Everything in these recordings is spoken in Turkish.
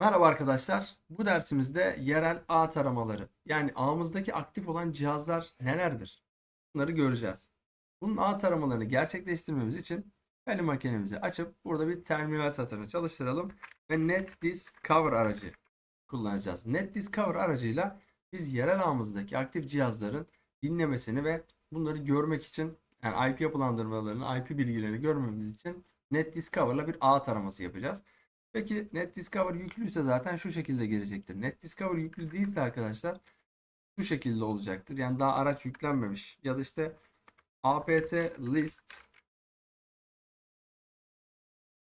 Merhaba arkadaşlar. Bu dersimizde yerel ağ taramaları yani ağımızdaki aktif olan cihazlar nelerdir? Bunları göreceğiz. Bunun ağ taramalarını gerçekleştirmemiz için Kali makinemizi açıp burada bir terminal satırını çalıştıralım ve NetDiscover aracı kullanacağız. NetDiscover aracıyla biz yerel ağımızdaki aktif cihazların dinlemesini ve bunları görmek için yani IP yapılandırmalarını, IP bilgilerini görmemiz için NetDiscover'la bir ağ taraması yapacağız. Peki NetDiscover yüklüyse zaten şu şekilde gelecektir. NetDiscover yüklü değilse arkadaşlar şu şekilde olacaktır. Yani daha araç yüklenmemiş ya da işte apt list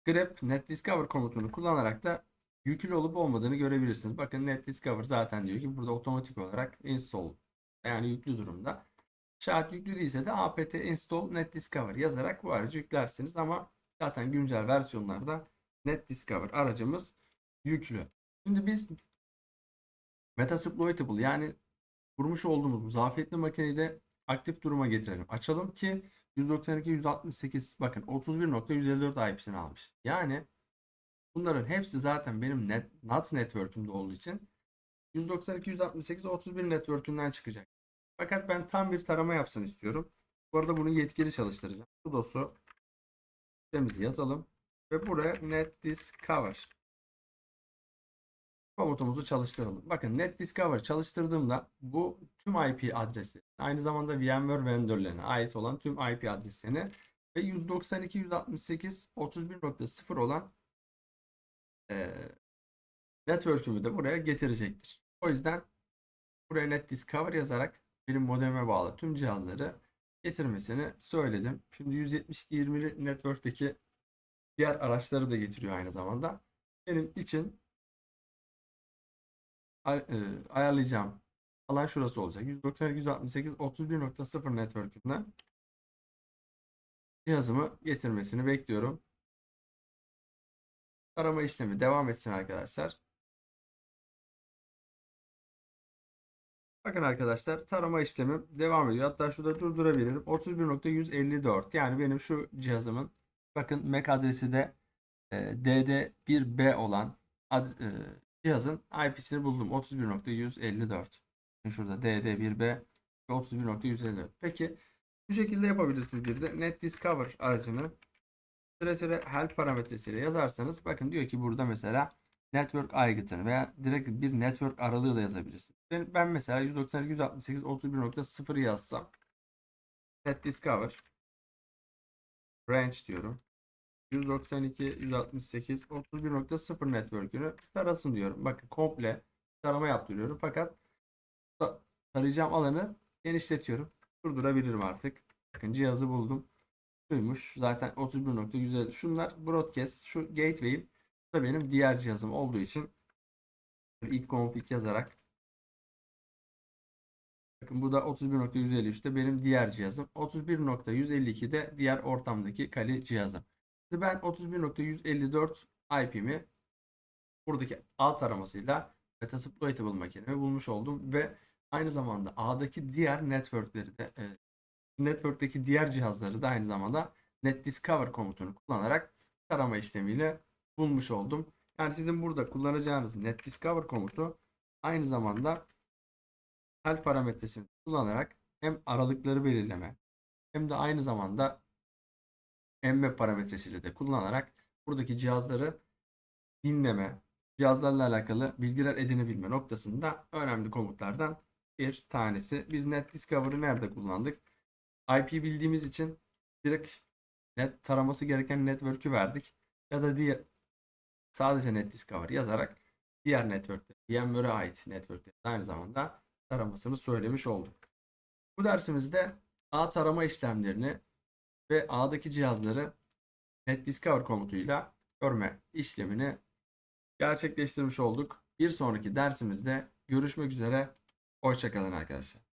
grep netdiscover komutunu kullanarak da yüklü olup olmadığını görebilirsiniz. Bakın netdiscover zaten diyor ki burada otomatik olarak install yani yüklü durumda. Şayet yüklü değilse de apt install netdiscover yazarak bu aracı yüklersiniz ama zaten güncel versiyonlarda NetDiscover aracımız yüklü. Şimdi biz Metasploitable yani kurmuş olduğumuz bu zafiyetli makineyi de aktif duruma getirelim. Açalım ki 192 168 bakın 31.154 IP'sini almış. Yani bunların hepsi zaten benim net, NAT network'ümde olduğu için 192 168 31 network'ünden çıkacak. Fakat ben tam bir tarama yapsın istiyorum. Bu arada bunu yetkili çalıştıracağım. Sudosu sistemimizi yazalım. Ve buraya netdiscover komutumuzu çalıştıralım. Bakın netdiscover çalıştırdığımda bu tüm IP adresi aynı zamanda VMware vendorlarına ait olan tüm IP adresini ve 192.168.31.0 olan e, network'ümü de buraya getirecektir. O yüzden buraya netdiscover yazarak benim modeme bağlı tüm cihazları getirmesini söyledim. Şimdi 172.20'li network'teki diğer araçları da getiriyor aynı zamanda. Benim için e, ayarlayacağım alan şurası olacak. 192 168 31.0 network'ünden cihazımı getirmesini bekliyorum. Arama işlemi devam etsin arkadaşlar. Bakın arkadaşlar tarama işlemi devam ediyor. Hatta şurada durdurabilirim. 31.154 yani benim şu cihazımın bakın MAC adresi de e, DD1B olan ad- e, cihazın IP'sini buldum. 31.154. Şurada DD1B ve 31.154. Peki bu şekilde yapabilirsiniz bir de NetDiscover aracını sıra sıra help parametresiyle yazarsanız bakın diyor ki burada mesela network aygıtını veya direkt bir network aralığı da yazabilirsiniz. Ben, ben mesela 192 168 31.0 yazsam NetDiscover range diyorum. 192 168 31.0 network'ünü tarasın diyorum. Bakın komple tarama yaptırıyorum. Fakat tarayacağım alanı genişletiyorum. Durdurabilirim artık. Bakın cihazı buldum. Şuymuş. Zaten 31.150. Şunlar broadcast. Şu gateway'im da benim diğer cihazım olduğu için ilk config yazarak Bakın bu da 31.153'te benim diğer cihazım. 31.152 de diğer ortamdaki Kali cihazım. Şimdi ben 31.154 IP'mi buradaki ağ taramasıyla Metasploitable makinemi bulmuş oldum ve aynı zamanda ağdaki diğer networkleri de e, network'teki diğer cihazları da aynı zamanda NetDiscover komutunu kullanarak tarama işlemiyle bulmuş oldum. Yani sizin burada kullanacağınız NetDiscover komutu aynı zamanda help parametresini kullanarak hem aralıkları belirleme hem de aynı zamanda emme parametresiyle de kullanarak buradaki cihazları dinleme, cihazlarla alakalı bilgiler edinebilme noktasında önemli komutlardan bir tanesi. Biz NetDiscover'ı nerede kullandık? IP bildiğimiz için direkt net taraması gereken network'ü verdik. Ya da diğer sadece NetDiscover yazarak diğer network'te, VMware'e ait network'te aynı zamanda taramasını söylemiş olduk. Bu dersimizde ağ tarama işlemlerini ve ağdaki cihazları NetDiscover komutuyla görme işlemini gerçekleştirmiş olduk. Bir sonraki dersimizde görüşmek üzere. Hoşçakalın arkadaşlar.